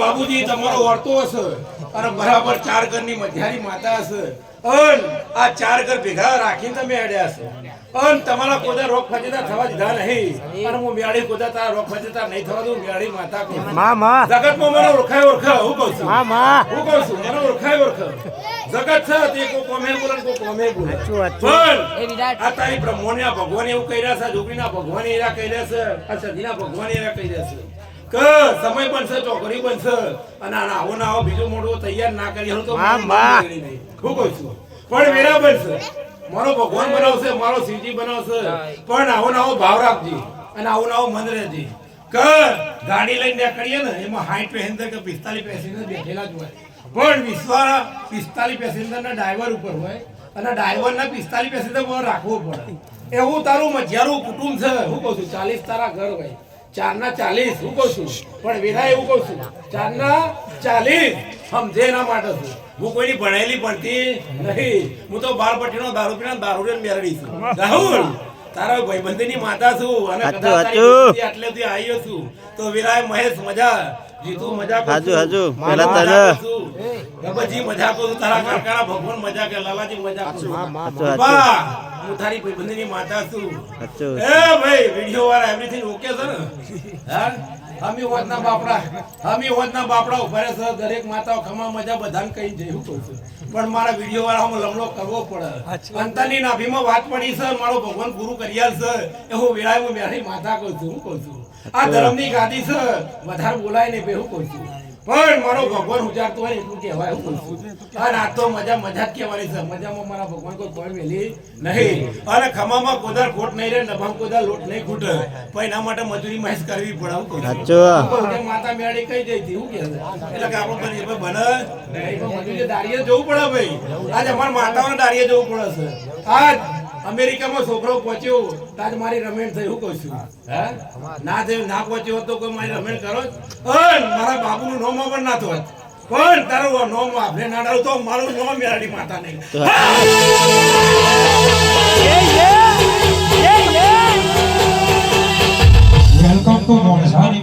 બાબુજી તમારો વર્તો હશે. અને બરાબર ચાર ઘરની મધ્યારી માતા હશે. અન આ ચાર ઘર ભેગા રાખીને તમે અડ્યા છો અન તમારા કોદા રોગ ફજેતા થવા દીધા નહીં. અને હું મ્યાળી કોદા તારા રોગ ફજેતા નહીં થવા દઉં મ્યાળી માતા કહું મા માં. માં જગતમાં મને ઓળખાય ઓળખા હું કહું છું. મા મા. હું કહું છું મને ઓળખાય ઓળખા જગત છે તે કો કોમે બોલન કો કોમે બોલે. હાચું, હાચું. પણ આ તારી બ્રહ્મોનિયા ભગવાન એવું કહી રહ્યા છે જોગીના ભગવાન એરા કહી રહ્યા છે આ સદીના ભગવાન એરા કહી રહ્યા છે. કે સમય બનશે ચોકડી બનશે અને આવો ના આવો બીજો મોટો તૈયાર ના કરી હરું તો. હું કહું છું? પણ વેરા બનશે મારો ભગવાન બનાવશે મારો શિવજી બનાવશે. પણ આવો ના આવો ભાવ રાખજે અને આવો ના આવો મન રહેજે. કે ગાડી લઈને નીકળીએ ને એમાં હાઈટ પેસેન્જર કે પિસ્તાલીસ પેસેન્જર બેઠેલા જ હોય. પણ વિશ્વા પિસ્તાલીસ પેસેન્જર ના ડ્રાઈવર ઉપર હોય અને ડ્રાઈવર ના પિસ્તાલીસ પેસેન્જર પર રાખવો પડે. એવું તારું મજારું કુટુંબ છે. હું કહું છું ચાલીસ તારા ઘર હોય. ચાર ના ચાલીસ હું કહું છું. પણ વેરા એવું કહું છું. ચાર ના ચાલીસ. સમજે એના માટે છું હું કોઈની ભણેલી ભણતી નહીં. હું તો બાર પટ્ટીનો દારૂ પીને દારૂ ને મેળવી છું. રાહુલ તારા ભાઈબંધીની માતા છું. અને આટલે. ભાઈબંધી આવ્યો છું. તો વિરાય મહેશ મજા. જીતુ મજા કરું હાચું, છું. હાચું. મા પેલા તને. કરું મજા કરું તારા કાકાના ભગવાન મજા કે લાલાજી મજા કરું છું. હાચું, હાચું. બા, હું તારી ભાઈબંધીની માતા છું હાચું. એ ભાઈ વિડિયો વાળા એવરીથિંગ ઓકે છે ને હા હમી હોતના બાપડા હમી બાપડા ઊભા રહે છે દરેક માતાઓ ખમા મજા બધાને કહી જઈ કહું છું પણ મારા વીડિયો વાળામાં લમણો કરવો પડે. અંતરની નાભીમાં વાત પડી છે મારો ભગવાન ગુરુ કરિયાલ છે. એ હું વેળાએ મેરી માતા કહું છું હું કહું છું. આ ધર્મની ગાદી છે વધારે બોલાય નહીં હું કહું છું. પણ મારો ભગવાન ઉજાડતો હોય એટલું કહેવાય. હું અને આ તો મજા મજા જ કહેવાની છે. મજામાં મારા ભગવાન કોઈ કોઈ મેલી નહીં. અને ખમામાં કોદાર ખોટ નહીં રહે નભામ કોદાર લોટ નહીં ખૂટે. પણ એના માટે મજૂરી મહેશ કરવી પડે કે માતા મેળી કઈ જઈ હતી હું કહે એટલે કે આપણે પણ એ બને. મજૂરી દારીએ જવું પડે ભાઈ. આજે અમારા માતાઓને દારીએ જવું પડે છે. આજ અમેરિકામાં છોકરો પહોંચ્યો તાજ મારી રમેણ થઈ હું કહું છું. ના થયું ના પહોંચ્યો હતો કોઈ મારી રમેણ કરો મારા બાબુનું નોમ પણ ના થયો પણ તારું નોમ આપણે નાડાવું તો મારું નોમ મેરાડી માતા નહીં વેલકમ ટુ મોણસાની